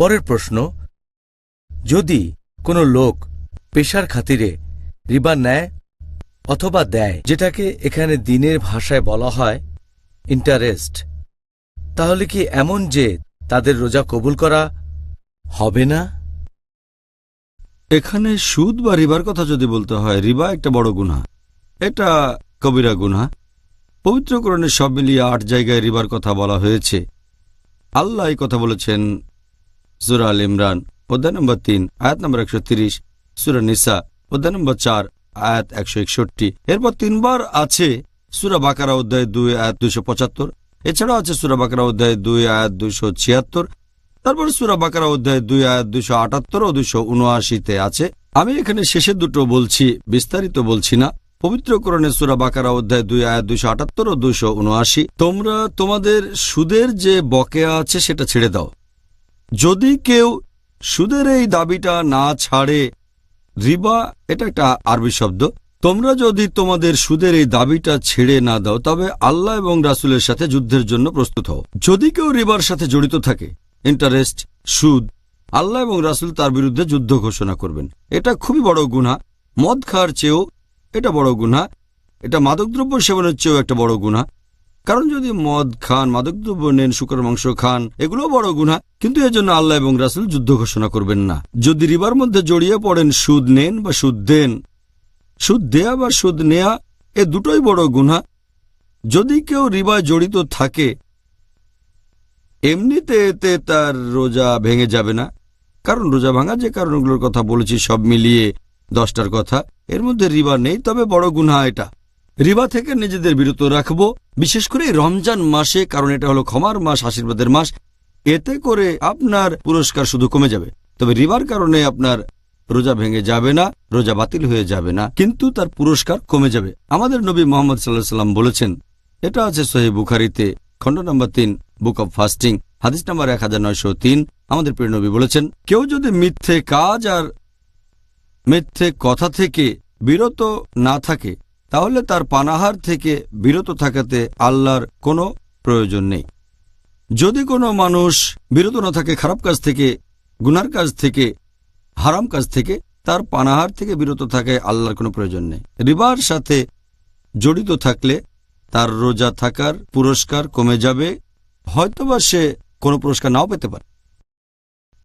পরের প্রশ্ন, যদি কোনো লোক পেশার খাতিরে রিবা নেয় অথবা দেয়, যেটাকে এখানে দিনের ভাষায় বলা হয় ইন্টারেস্ট তাহলে কি এমন যে তাদের রোজা কবুল করা হবে না? এখানে সুদ বা রিবার কথা যদি বলতে হয়, রিবা একটা বড় গুনা এটা কবিরা গুনা পবিত্রকরণের সব মিলিয়ে আট জায়গায় রিবার কথা বলা হয়েছে। আল্লাহ কথা বলেছেন সুরা আল ইমরান, অধ্যায় নম্বর তিন, আয়াত নম্বর একশো তিরিশ, সুরা নিসা, অধ্যায় নম্বর চার, আয়াত একশো একষট্টি। এরপর তিনবার আছে সুরা বাকারা, অধ্যায় দুই, আয়াত দুইশো পঁচাত্তর। এছাড়াও আছে সুরা বাকারা, অধ্যায় দুই, আয়াত দুইশো ছিয়াত্তর। তারপর সুরা বাকারা, অধ্যায় দুই, আয়াত দুইশো আটাত্তর ও দুইশো উনআশিতে আছে। আমি এখানে শেষের দুটো বলছি, বিস্তারিত বলছি না। পবিত্রকরণের সুরা বাকারা, অধ্যায় দুই, আয়াত দুইশো আটাত্তর ও দুইশো উনআশি। তোমরা তোমাদের সুদের যে বকেয়া আছে সেটা ছেড়ে দাও। যদি কেউ সুদের এই দাবিটা না ছাড়ে, রিবা এটা একটা আরবি শব্দ, তোমরা যদি তোমাদের সুদের এই দাবিটা ছেড়ে না দাও, তবে আল্লাহ এবং রাসুলের সাথে যুদ্ধের জন্য প্রস্তুত হও। যদি কেউ রিবার সাথে জড়িত থাকে ইন্টারেস্ট সুদ, আল্লাহ এবং রাসুল তার বিরুদ্ধে যুদ্ধ ঘোষণা করবেন। এটা খুবই বড় গুণা মদ খাওয়ার চেয়েও এটা বড় গুণা এটা মাদকদ্রব্য সেবনের চেয়েও একটা বড় গুণা কারণ যদি মদ খান মাদকদ্রব্য নেন, শুকর মাংস খান এগুলো বড় গুণা কিন্তু এর জন্য আল্লাহ এবং রাসুল যুদ্ধ ঘোষণা করবেন না। যদি রিবার মধ্যে জড়িয়ে পড়েন, সুদ নেন বা সুদ দেন, সুদ দেয়া বা সুদ নেয়া, এ দুটোই বড় গুণা যদি কেউ রিবায় জড়িত থাকে, এমনিতে এতে তার রোজা ভেঙে যাবে না। কারণ রোজা ভাঙা যে কারণগুলোর কথা বলেছি, সব মিলিয়ে দশটার কথা, এর মধ্যে রিবা নেই, তবে বড় গুনহা এটা। রিবা থেকে নিজেদের বিরত রাখব বিশেষ করে রমজান মাসে, কারণ এটা হলো ক্ষমার মাস, আশীর্বাদের মাস, এতে করে আপনার পুরস্কার শুধু কমে যাবে। তবে রিবার কারণে আপনার রোজা ভেঙে যাবে না, রোজা বাতিল হয়ে যাবে না, কিন্তু তার পুরস্কার কমে যাবে। আমাদের নবী মোহাম্মদ সাল্লাহ সাল্লাম বলেছেন, এটা আছে সহি বুখারিতে, খণ্ড নম্বর তিন, বুক অব ফাস্টিং, হাদিস নম্বর এক হাজার নয়শো তিন। আমাদের প্রিয় নবী বলেছেন, কেউ যদি মিথ্যে কাজ আর মিথ্যে কথা থেকে বিরত না থাকে তাহলে তার পানাহার থেকে বিরত থাকাতে আল্লাহর কোনো প্রয়োজন নেই। যদি কোনো মানুষ বিরত না থাকে, খারাপ কাজ থেকে, গুনার কাজ থেকে, হারাম কাজ থেকে, তার পানাহার থেকে বিরত থাকায় আল্লাহর কোনো প্রয়োজন নেই। রিবার সাথে জড়িত থাকলে তার রোজা থাকার পুরস্কার কমে যাবে, হয়তোবা সে কোনো পুরস্কার নাও পেতে পারে।